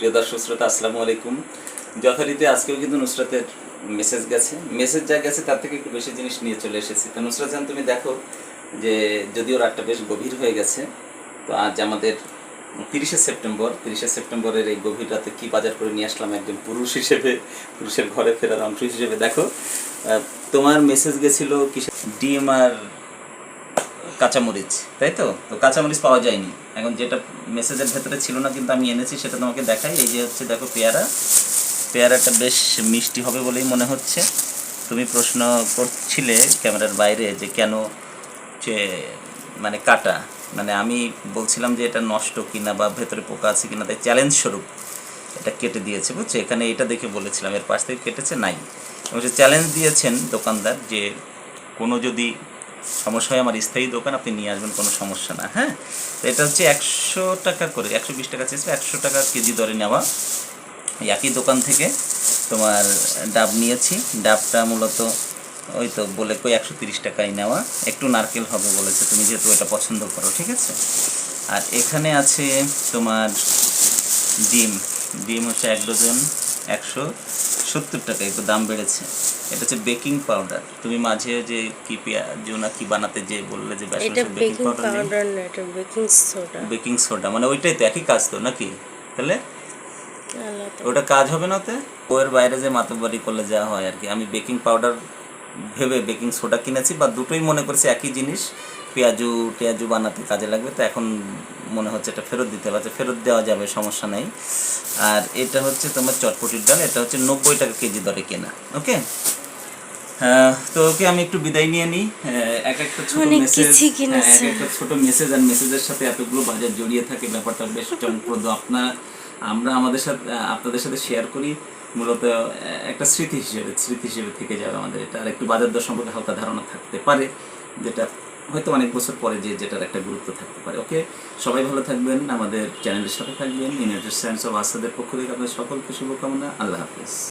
প্রিয় দর্শক শ্রোতা, আসসালামু আলাইকুম। যথারীতি আজকেও কিন্তু নুসরাতের মেসেজ গেছে। মেসেজ যা গেছে তার থেকে একটু বেশি জিনিস নিয়ে চলে এসেছি। তো নুসরাত জান, তুমি দেখো যে যদিও রাতটা বেশ গভীর হয়ে গেছে, তো আজ আমাদের তিরিশে সেপ্টেম্বর, তিরিশে সেপ্টেম্বরের এই গভীর রাতে কী বাজার করে নিয়ে আসলাম একজন পুরুষ হিসেবে, পুরুষের ঘরে ফেরার অংশ হিসেবে দেখো। তোমার মেসেজ গেছিল কিসে? ডিম আর কাঁচামরিচ, তাই তো? তো কাঁচামরিচ পাওয়া যায়নি। এখন যেটা মেসেজের ভেতরে ছিল না, কিন্তু আমি এনেছি, সেটা তোমাকে দেখাই। এই যে হচ্ছে, দেখো পেয়ারা। পেয়ারাটা বেশ মিষ্টি হবে বলেই মনে হচ্ছে। তুমি প্রশ্ন করছিলে ক্যামেরার বাইরে যে কেন যে মানে কাটা। মানে আমি বলছিলাম যে এটা নষ্ট কিনা বা ভেতরে পোকা আছে কিনা, তাই চ্যালেঞ্জ স্বরূপ এটা কেটে দিয়েছে, বুঝছ? এখানে এটা দেখে বলেছিলাম, এর পাশ থেকে কেটেছে, নাই। এবং সে চ্যালেঞ্জ দিয়েছেন দোকানদার যে কোনো যদি সমস্যা হয়, আমার স্থায়ী দোকান, আপনি নিয়ে আসবেন, কোনো সমস্যা না হ্যাঁ? তো এটা হচ্ছে একশো টাকা করে, একশো বিশ টাকা চেয়েছে, একশো টাকা কেজি দরে নেওয়া। একই দোকান থেকে তোমার ডাব নিয়েছি, ডাবটা মূলত ওই তো বলে কই একশো তিরিশ টাকায় নেওয়া, একটু নারকেল হবে বলেছে, তুমি যেহেতু এটা পছন্দ করো, ঠিক আছে? আর এখানে আছে তোমার ডিম ডিম হচ্ছে এক ডজন একশো সত্তর টাকা একটু দাম বেড়েছে। এটা হচ্ছে বেকিং পাউডার। তুমি মাঝে যে কি পেঁয়াজু না কি বানাতে যে বললে যে এটা বেকিং পাউডার না এটা বেকিং সোডা। বেকিং সোডা মানে ওইটাই তো একই কাজ তো নাকি? তাহলে? ওটা কাজ হবে না ওতে? ওর বাইরে যে মাতবাড়ি করলে যা হয় আর কি। আমি বেকিং পাউডার ভেবে বেকিং সোডা কিনেছি বা দুটোই মনে করছি একই জিনিস। পেঁয়াজু টেয়াজু বানাতে কাজে লাগবে তো এখন মনে হচ্ছে এটা ফেরত দিতে পারছে ফেরত দেওয়া যাবে সমস্যা নেই। আর এটা হচ্ছে তোমার চটপটির ডাল এটা হচ্ছে নব্বই টাকা কেজি দরে কেনা ওকে? তো ওকে আমি একটু বিদায় নিয়ে নিই। এক একটা ছোট মেসেজ কিছুই এক একটা ছোট মেসেজ আর মেসেজের সাথে এতগুলো বাজার জড়িয়ে থাকে ব্যাপারটা বেশ চমকপ্রদ আপনার আমরা আমাদের সাথে আপনাদের সাথে শেয়ার করি মূলত একটা স্মৃতি হিসেবে স্মৃতি হিসেবে থেকে যাবে আমাদের এটা। আর একটু বাজার দর সম্পর্কে হালকা ধারণা থাকতে পারে যেটা হয়তো অনেক বছর পরে যে যেটার একটা গুরুত্ব থাকতে পারে। ওকে? সবাই ভালো থাকবেন, আমাদের চ্যানেলের সাথে থাকবেন। ইউনাইটেড সায়েন্স অফ আসাদের পক্ষ থেকে আপনাদের সকলকে শুভকামনা। আল্লাহ হাফেজ।